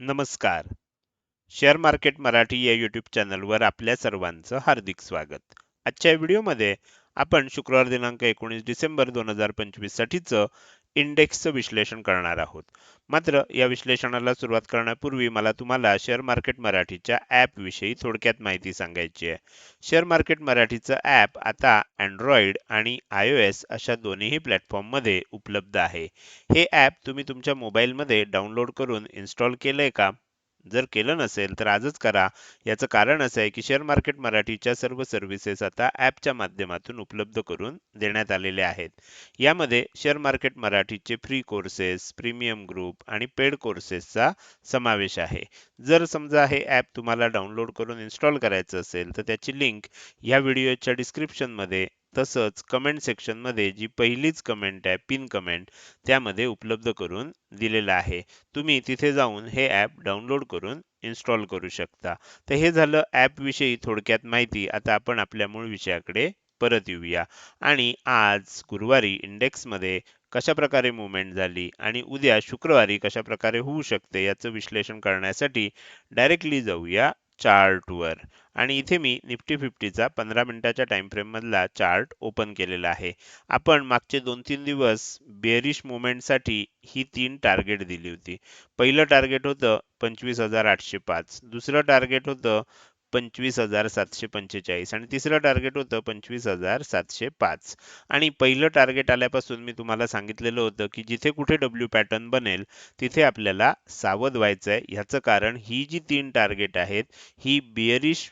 नमस्कार. Share market Marathi या YouTube चॅनलवर आपल्या सर्वांचं हार्दिक स्वागत. आजच्या व्हिडिओमध्ये आपण शुक्रवार दिनांक एकोणीस डिसेंबर दोन हजार पंचवीससाठीचं इंडेक्सचं विश्लेषण करणार आहोत. मात्र या विश्लेषणाला सुरुवात करण्यापूर्वी मला तुम्हाला शेअर मार्केट मराठीच्या ॲपविषयी थोडक्यात माहिती सांगायची आहे. शेअर मार्केट मराठीचं ॲप आता अँड्रॉइड आणि आय ओ एस अशा दोन्हीही प्लॅटफॉर्ममध्ये उपलब्ध आहे. हे ॲप तुम्ही तुमच्या मोबाईलमध्ये डाउनलोड करून इन्स्टॉल केलं आहे का? जर केलं नसेल तर आजच करा. याचं कारण असं आहे की शेअर मार्केट मराठीच्या सर्व सर्व्हिसेस आता ॲपच्या माध्यमातून उपलब्ध करून देण्यात आलेले आहेत. यामध्ये शेअर मार्केट मराठीचे फ्री कोर्सेस प्रीमियम ग्रुप आणि पेड कोर्सेसचा समावेश आहे. जर समजा हे ॲप तुम्हाला डाउनलोड करून इन्स्टॉल करायचं असेल तर त्याची लिंक या व्हिडिओच्या डिस्क्रिप्शनमध्ये तसंच कमेंट सेक्शनमध्ये जी पहिलीच कमेंट आहे पिन कमेंट त्यामध्ये उपलब्ध करून दिलेलं आहे. तुम्ही तिथे जाऊन हे ॲप डाउनलोड करून इन्स्टॉल करू शकता. तर हे झालं ॲपविषयी थोडक्यात माहिती. आता आपण आपल्या मूळ विषयाकडे परत येऊया. आणि आज गुरुवारी इंडेक्समध्ये कशा प्रकारे मुवमेंट झाली आणि उद्या शुक्रवारी कशा प्रकारे होऊ शकते याचं विश्लेषण करण्यासाठी डायरेक्टली जाऊया चार्टवर आणि इथे मी निफ्टी फिफ्टीचा पंधरा मिनिटाच्या टाइम फ्रेम मधला चार्ट ओपन केलेला आहे. आपण मागचे दोन तीन दिवस बेरिशसाठी ही तीन टार्गेट दिली होती. पहिलं टार्गेट होतं पंचवीस हजार आठशे पाच. दुसरं टार्गेट होतं पंचवीस हजार सातशे पंचेचाळीस आणि तिसरं टार्गेट होतं पंचवीस हजार सातशे पाच. आणि पहिलं टार्गेट आल्यापासून मी तुम्हाला सांगितलेलं होतं की जिथे कुठे डब्ल्यू पॅटर्न बनेल तिथे आपल्याला सावध व्हायचं आहे ह्याचं कारण ही जी तीन टार्गेट आहेत ही बिअरिश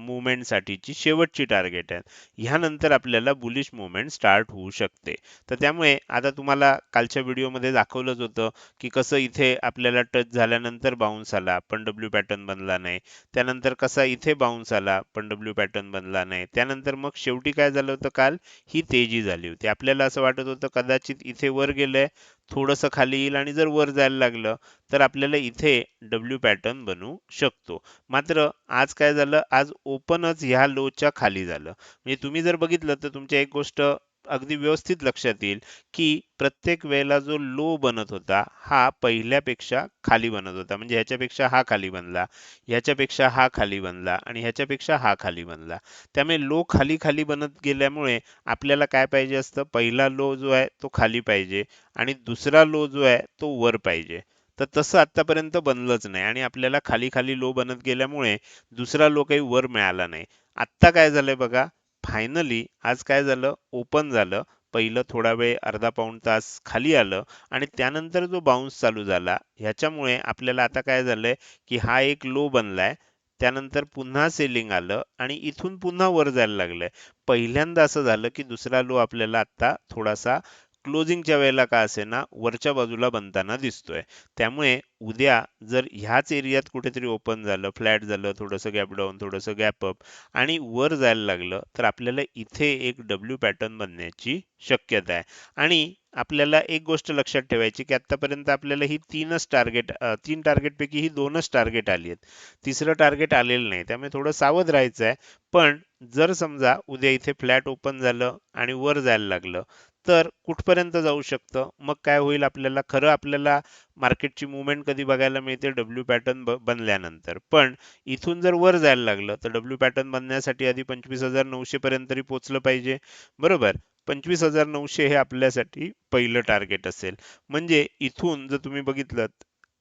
मुवमेंटसाठीची शेवटची टार्गेट आहे. ह्यानंतर आपल्याला बुलिश मुवमेंट स्टार्ट होऊ शकते. तर त्यामुळे आता तुम्हाला कालच्या व्हिडिओमध्ये दाखवलंच होतं की कसं इथे आपल्याला टच झाल्यानंतर बाउन्स आला पण डब्ल्यू पॅटर्न बनला नाही. त्यानंतर कसा इथे बाउन्स आला पण डब्ल्यू पॅटर्न बनला नाही. त्यानंतर मग शेवटी काय झालं होतं काल? ही तेजी झाली होती. आपल्याला असं वाटत होतं कदाचित इथे वर गेलंय थोडंसं खाली येईल आणि जर वर जायला लागलं तर आपल्याला इथे डब्ल्यू पॅटर्न बनवू शकतो. मात्र आज काय झालं? आज ओपनच ह्या लोच्या खाली झालं. म्हणजे तुम्ही जर बघितलं तर तुमच्या एक गोष्ट अगदी व्यवस्थित लक्षात येईल की प्रत्येक वेळेला जो लो बनत होता हा पहिल्यापेक्षा खाली बनत होता. म्हणजे ह्याच्यापेक्षा हा खाली बनला ह्याच्यापेक्षा हा खाली बनला आणि ह्याच्यापेक्षा हा खाली बनला. त्यामुळे लो खाली खाली बनत गेल्यामुळे आपल्याला काय पाहिजे असतं? पहिला लो जो आहे तो खाली पाहिजे आणि दुसरा लो जो आहे तो वर पाहिजे. तर तसं आतापर्यंत बनलंच नाही आणि आपल्याला खाली खाली लो बनत गेल्यामुळे दुसरा लो काही वर मिळाला नाही. आत्ता काय झालंय बघा? फायनली आज काय झालं? ओपन झालं. पहिलं थोडा वेळ अर्धा पाऊण तास खाली आलं आणि त्यानंतर जो बाउन्स चालू झाला ह्याच्यामुळे आपल्याला आता काय झालंय की हा एक लो बनलाय. त्यानंतर पुन्हा सेलिंग आलं आणि इथून पुन्हा वर जायला लागलंय. पहिल्यांदा असं झालं की दुसरा लो आपल्याला आता थोडासा क्लोजिंगच्या वेळेला का असेना वरच्या बाजूला बनताना दिसतोय. त्यामुळे उद्या जर ह्याच एरियात कुठेतरी ओपन झालं फ्लॅट झालं थोडंसं गॅप डाऊन थोडंसं गॅप अप आणि वर जायला लागलं तर आपल्याला इथे एक डब्ल्यू पॅटर्न बनण्याची शक्यता आहे. आणि आपल्याला एक गोष्ट लक्षात ठेवायची की आतापर्यंत आपल्याला ही तीनच टार्गेट तीन टार्गेट पैकी ही दोनच टार्गेट आली आहेत. तिसरं टार्गेट आलेलं नाही त्यामुळे थोडं सावध राहायचं आहे. पण जर समजा उद्या इथे फ्लॅट ओपन झालं आणि वर जायला लागलं तर कुठपर्यंत जाऊ शकतं? मग काय होईल आपल्याला? खरं आपल्याला मार्केटची मुवमेंट कधी बघायला मिळते? डब्ल्यू पॅटर्न बनल्यानंतर. पण इथून जर वर जायला लागलं तर डब्ल्यू पॅटर्न बनण्यासाठी आधी पंचवीस हजार नऊशे पर्यंत तरी पोचलं पाहिजे. बरोबर? पंचवीस हजार नऊशे हे आपल्यासाठी पहिलं टार्गेट असेल. म्हणजे इथून जर तुम्ही बघितलं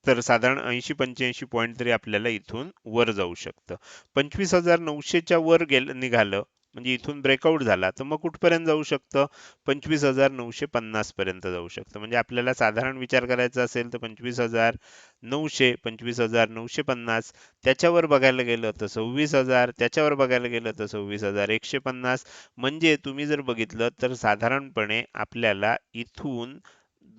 तर साधारण ऐंशी पंच्याऐंशी पॉईंट तरी आपल्याला इथून वर जाऊ शकतं. पंचवीस हजार नऊशेच्या वर गेलं निघालं म्हणजे इथून ब्रेकआउट झाला तर मग कुठपर्यंत जाऊ शकतं? पंचवीस हजार नऊशे पन्नास पर्यंत जाऊ शकतं. म्हणजे आपल्याला साधारण विचार करायचा असेल तर पंचवीस हजार नऊशे पंचवीस हजार नऊशे पन्नास त्याच्यावर बघायला गेलं तर सव्वीस हजार त्याच्यावर बघायला गेलं तर सव्वीस हजार एकशे पन्नास. म्हणजे तुम्ही जर बघितलं तर साधारणपणे आपल्याला इथून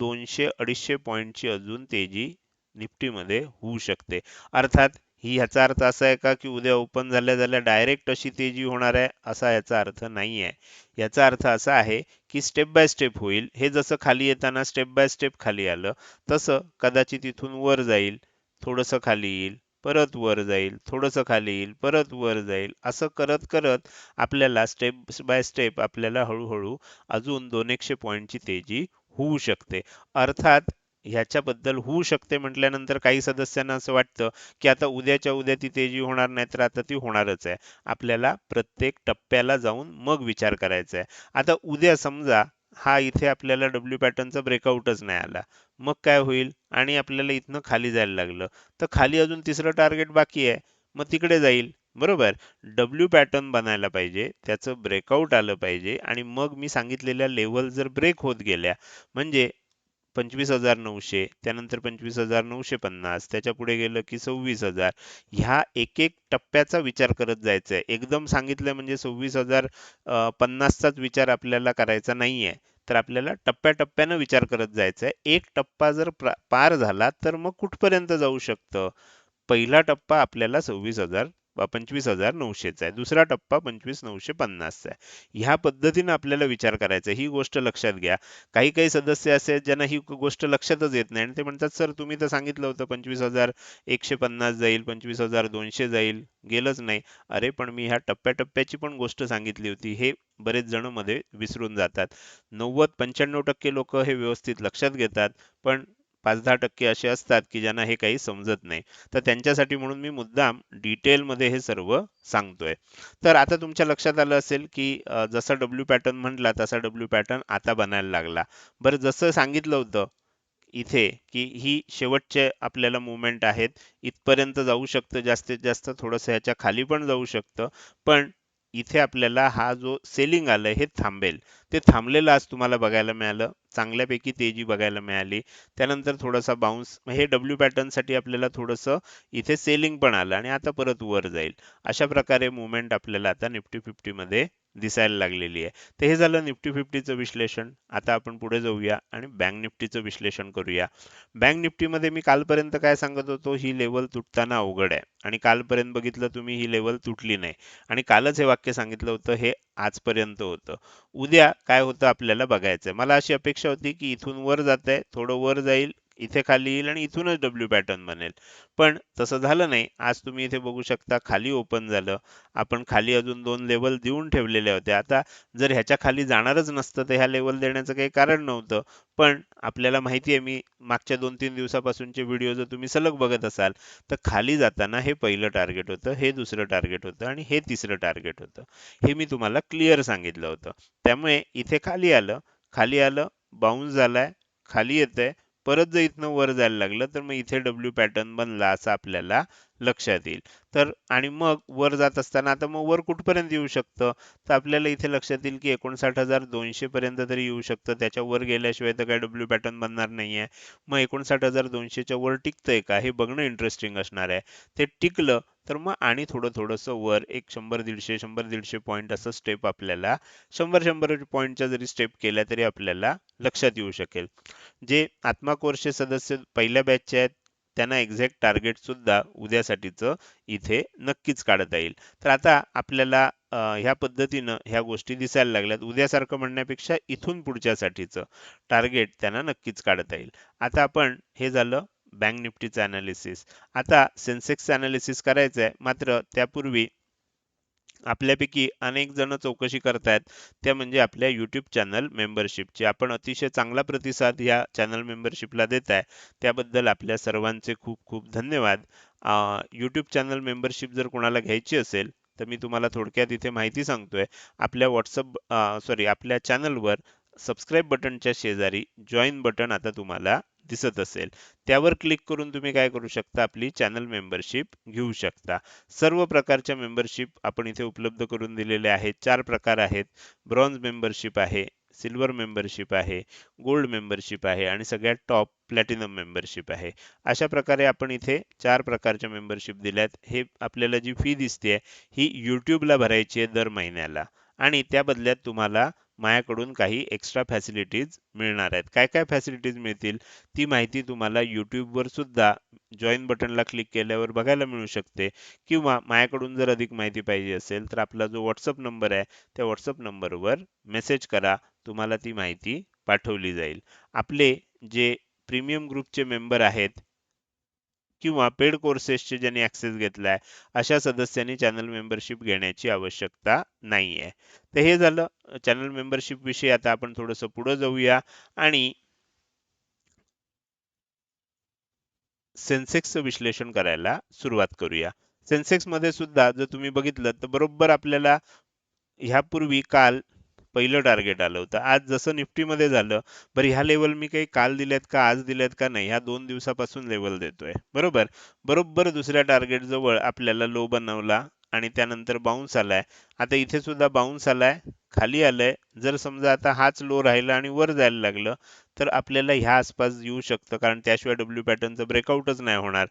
दोनशे अडीचशे पॉईंटची अजून तेजी निफ्टीमध्ये होऊ शकते. अर्थात ही ह्याचा अर्थ असा आहे का की उद्या ओपन झाल्या झाल्या डायरेक्ट अशी तेजी होणार आहे असा याचा अर्थ नाही आहे याचा अर्थ असा आहे की स्टेप बाय स्टेप होईल. हे जसं खाली येताना स्टेप बाय स्टेप खाली आलं तसं कदाचित इथून वर जाईल थोडंसं खाली येईल परत वर जाईल थोडंसं खाली येईल परत वर जाईल असं करत करत आपल्याला स्टेप बाय स्टेप आपल्याला हळूहळू अजून दोन एकशे पॉईंटची तेजी होऊ शकते. अर्थात ह्याच्याबद्दल होऊ शकते म्हटल्यानंतर काही सदस्यांना असं वाटतं की आता उद्याच्या उद्या ती तेजी होणार नाही तर आता ती होणारच आहे. आपल्याला प्रत्येक टप्प्याला जाऊन मग विचार करायचा आहे. आता उद्या समजा हा इथे आपल्याला डब्ल्यू पॅटर्नचा ब्रेकआउटच नाही आला. मग काय होईल? आणि आपल्याला इथनं खाली जायला लागलं. तर खाली अजून तिसरं टार्गेट बाकी आहे. मग तिकडे जाईल. बरोबर? डब्ल्यू पॅटर्न बनायला पाहिजे. त्याचं ब्रेकआउट आलं पाहिजे. आणि मग मी सांगितलेल्या लेवल जर ब्रेक होत गेल्या म्हणजे पंचवीस हजार नऊशे त्यानंतर पंचवीस हजार नऊशे पन्नास त्याच्या पुढे गेलं की सव्वीस हजार. ह्या एक एक टप्प्याचा विचार करत जायचा आहे एकदम सांगितलं म्हणजे सव्वीस हजार पन्नासचाच विचार आपल्याला करायचा नाहीये. तर आपल्याला टप्प्याटप्प्यानं विचार करत जायचा आहे एक टप्पा जर पार झाला तर मग कुठपर्यंत जाऊ शकतं? पहिला टप्पा आपल्याला सव्वीस हजार पंचवीस हजार नऊशेचा आहे. दुसरा टप्पा पंचवीस नऊशे पन्नासचा आहे. ह्या पद्धतीनं आपल्याला विचार करायचा ही गोष्ट लक्षात घ्या. काही काही सदस्य असे आहेत ज्यांना ही गोष्ट लक्षातच येत नाही आणि ते म्हणतात सर तुम्ही तर सांगितलं होतं पंचवीस हजार एकशे पन्नास जाईल पंचवीस हजार दोनशे जाईल. गेलंच नाही. अरे पण मी ह्या टप्प्याटप्प्याची पण गोष्ट सांगितली होती. हे बरेच जणमध्ये विसरून जातात. नव्वद पंच्याण्णव टक्के लोक हे व्यवस्थित लक्षात घेतात. पण पाच दहा टक्के असे असतात की ज्यांना हे काही समजत नाही. तर त्यांच्यासाठी म्हणून मी मुद्दाम डिटेलमध्ये हे सर्व सांगतोय. तर आता तुमच्या लक्षात आलं असेल की जसा डब्ल्यू पॅटर्न म्हटला तसा डब्ल्यू पॅटर्न आता बनायला लागला. बरं जसं सांगितलं होतं इथे की ही शेवटचे आपल्याला मुवमेंट आहेत. इथपर्यंत जाऊ शकतं जास्तीत जास्त थोडंसं ह्याच्या खाली पण जाऊ शकतं. पण इथे आपल्याला हा जो सेलिंग आलं हे थांबेल. ते थांबलेलं आज तुम्हाला बघायला मिळालं. चांगल्यापैकी तेजी बघायला मिळाली त्यानंतर थोडासा बाउन्स हे डब्ल्यू पॅटर्नसाठी आपल्याला थोडंसं इथे सेलिंग पण आलं आणि आता परत वर जाईल. अशा प्रकारे मुवमेंट आपल्याला आता निफ्टी फिफ्टी मध्ये दिसायला लागलेली आहे. तर हे झालं निफ्टी फिफ्टीचं विश्लेषण. आता आपण पुढे जाऊया आणि बँक निफ्टीचं विश्लेषण करूया. बँक निफ्टीमध्ये मी कालपर्यंत काय सांगत होतो ही लेवल तुटताना अवघड आहे. आणि कालपर्यंत बघितलं तुम्ही ही लेवल तुटली नाही. आणि कालच हे वाक्य सांगितलं होतं हे आजपर्यंत होतं. उद्या काय होतं आपल्याला बघायचंय. मला अशी अपेक्षा होती की इथून वर जात आहे थोडं वर जाईल इथे खाली येईल आणि इथूनच डब्ल्यू पॅटर्न बनेल. पण तसं झालं नाही. आज तुम्ही इथे बघू शकता खाली ओपन झालं. आपण खाली अजून दोन लेवल देऊन ठेवलेल्या होत्या. आता जर ह्याच्या खाली जाणारच नसतं तर ह्या लेवल देण्याचं काही कारण नव्हतं. पण आपल्याला माहिती आहे मी मागच्या दोन तीन दिवसापासूनचे व्हिडिओ जर तुम्ही सलग बघत असाल तर खाली जाताना हे पहिलं टार्गेट होतं हे दुसरं टार्गेट होतं आणि हे तिसरं टार्गेट होतं. हे मी तुम्हाला क्लिअर सांगितलं होतं. त्यामुळे इथे खाली आलं. खाली आलं बाउन्स झालाय. खाली येतंय. परत जर इथनं वर जायला लागलं तर मग इथे डब्ल्यू पॅटर्न बनला असं आपल्याला लक्षात येईल. तर आणि मग वर जात असताना आता मग वर कुठपर्यंत येऊ शकतं? तर आपल्याला इथे लक्षात येईल की एकोणसाठ हजार दोनशे पर्यंत तरी येऊ शकतं. त्याच्या वर गेल्याशिवाय तर काय डब्ल्यू पॅटर्न बनणार नाहीये. मग एकोणसाठ हजार दोनशेच्या वर टिकतंय का? हे बघणं इंटरेस्टिंग असणार आहे. ते टिकलं तर मग आणि थोडं थोडंसं वर एक शंभर दीडशे शंभर दीडशे पॉईंट असं स्टेप आपल्याला शंभर शंभर पॉईंटच्या जरी स्टेप केल्या तरी आपल्याला लक्षात येऊ शकेल. जे आत्मा कोर्सचे सदस्य पहिल्या बॅचचे आहेत त्यांना एक्झॅक्ट टार्गेट सुद्धा उद्यासाठीचं इथे नक्कीच काढता येईल. तर आता आपल्याला ह्या पद्धतीनं ह्या गोष्टी दिसायला लागल्यात. उद्यासारखं म्हणण्यापेक्षा इथून पुढच्यासाठीचं टार्गेट त्यांना नक्कीच काढता येईल. आता आपण हे झालं बँक निफ्टीचं अनालिसिस आता सेन्सेक्सचं अनालिसिस करायचं आहे मात्र त्यापूर्वी आपल्यापैकी अनेक जण चौकशी करतायत त्या म्हणजे आपल्या यूट्यूब चॅनल मेंबरशिपची आपण अतिशय चांगला प्रतिसाद या चॅनल मेंबरशिपला देत आहे त्याबद्दल आपल्या सर्वांचे खूप खूप धन्यवाद. यूट्यूब चॅनल मेंबरशिप जर कोणाला घ्यायची असेल तर मी तुम्हाला थोडक्यात इथे माहिती सांगतोय. आपल्या व्हॉट्सअप सॉरी आपल्या चॅनलवर सबस्क्राईब बटनच्या शेजारी जॉईन बटन आता तुम्हाला दिसत असेल. त्यावर क्लिक करून तुम्ही काय करू शकता? आपली चॅनल मेंबरशिप घेऊ शकता. सर्व प्रकारच्या मेंबरशिप आपण इथे उपलब्ध करून दिलेले आहेत. चार प्रकार आहेत. ब्रॉन्झ मेंबरशिप आहे सिल्वर मेंबरशिप आहे गोल्ड मेंबरशिप आहे आणि सगळ्यात टॉप प्लॅटिनम मेंबरशिप आहे. अशा प्रकारे आपण इथे चार प्रकारच्या मेंबरशिप दिल्यात. हे आपल्याला जी फी दिसते ही यूट्यूबला भरायची आहे दर महिन्याला. आणि त्या बदल्यात तुम्हाला माझ्याकडून काही एक्स्ट्रा फॅसिलिटीज मिळणार आहेत. काय काय फॅसिलिटीज मिळतील? ती माहिती तुम्हाला यूट्यूबवर सुद्धा जॉईन बटनला क्लिक केल्यावर बघायला मिळू शकते. किंवा माझ्याकडून जर अधिक माहिती पाहिजे असेल तर आपला जो व्हॉट्सअप नंबर आहे त्या व्हॉट्सअप नंबरवर मेसेज करा. तुम्हाला ती माहिती पाठवली जाईल. आपले जे प्रीमियम ग्रुपचे मेंबर आहेत किंवा पेड कोर्सेसचे ज्यांनी ऍक्सेस घेतलाय अशा सदस्यांनी चॅनल मेंबरशिप घेण्याची आवश्यकता नाहीये. तर हे झालं. चॅनल मेंबरशिप विषयी आता आपण थोडंसं पुढे जाऊया. आणि सेन्सेक्सचं विश्लेषण करायला सुरुवात करूया. सेन्सेक्समध्ये सुद्धा जर तुम्ही बघितलं तर बरोबर आपल्याला ह्यापूर्वी काल पहिलं टार्गेट आलं होतं. आज जसं निफ्टीमध्ये झालं बरं ह्या लेवल मी काही काल दिल्यात का आज दिल्यात का नाही ह्या दोन दिवसापासून लेवल देतोय. बरोबर? बरोबर दुसऱ्या टार्गेट जवळ आपल्याला लो बनवला आणि त्यानंतर बाउन्स आलाय. आता इथे सुद्धा बाउन्स आलाय खाली आलंय. जर समजा आता हाच लो राहिला आणि वर जायला लागलं तर आपल्याला ह्या आसपास येऊ शकतं. कारण त्याशिवाय डब्ल्यू पॅटर्नचं ब्रेकआउटच नाही होणार.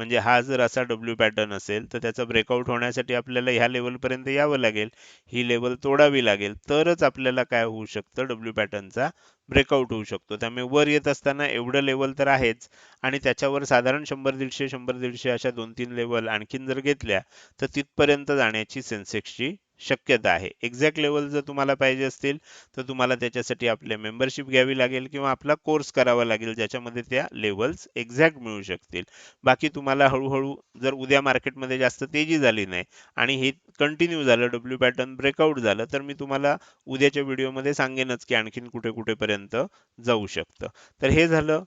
म्हणजे हा जर असा डब्ल्यू पॅटर्न असेल तर त्याचा ब्रेकआउट होण्यासाठी आपल्याला ह्या लेवलपर्यंत यावं लागेल. ही लेवल तोडावी लागेल. तरच आपल्याला काय होऊ शकतं? डब्ल्यू पॅटर्नचा ब्रेकआउट होऊ शकतो. त्यामुळे वर येत असताना एवढं लेवल तर आहेच. आणि त्याच्यावर साधारण शंभर दीडशे शंभर दीडशे अशा दोन तीन लेवल आणखीन जर घेतल्या तर तिथपर्यंत जाण्याची सेन्सेक्सची शक्यता आहे. एक्झॅक्ट लेवल जर तुम्हाला पाहिजे असतील तर तुम्हाला त्याच्यासाठी आपले मेंबरशिप घ्यावी लागेल किंवा आपला कोर्स करावा लागेल ज्याच्यामध्ये त्या लेवल्स एक्झॅक्ट मिळू शकतील. बाकी तुम्हाला हळूहळू जर उद्या मार्केटमध्ये जास्त तेजी झाली नाही आणि हे कंटिन्यू झालं डब्ल्यू पॅटर्न ब्रेकआउट झालं तर मी तुम्हाला उद्याच्या व्हिडिओमध्ये सांगेनच की आणखीन कुठे कुठेपर्यंत जाऊ शकतं. तर हे झालं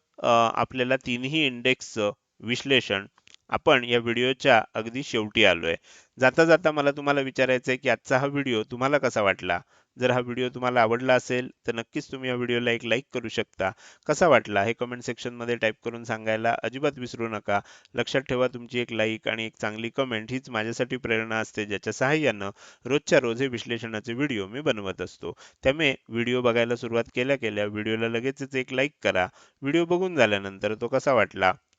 आपल्याला तिन्ही इंडेक्सचं विश्लेषण आपण या व्हिडिओच्या अगदी शेवटी आलोय. जाता जाता मला तुम्हाला विचारायचं आहे की आजचा हा व्हिडिओ तुम्हाला कसा वाटला? जर हा व्हिडिओ तुम्हाला आवडला असेल तर नक्कीच तुम्ही या व्हिडिओला एक लाईक करू शकता. कसा वाटला? हे कमेंट सेक्शनमध्ये टाईप करून सांगायला अजिबात विसरू नका. लक्षात ठेवा तुमची एक लाईक आणि एक चांगली कमेंट हीच माझ्यासाठी प्रेरणा असते ज्याच्या सहाय्यानं रोजच्या रोज हे विश्लेषणाचे व्हिडिओ मी बनवत असतो. त्यामुळे व्हिडिओ बघायला सुरुवात केल्या केल्या व्हिडिओला लगेचच एक लाईक करा. व्हिडिओ बघून झाल्यानंतर तो कसा वाटला?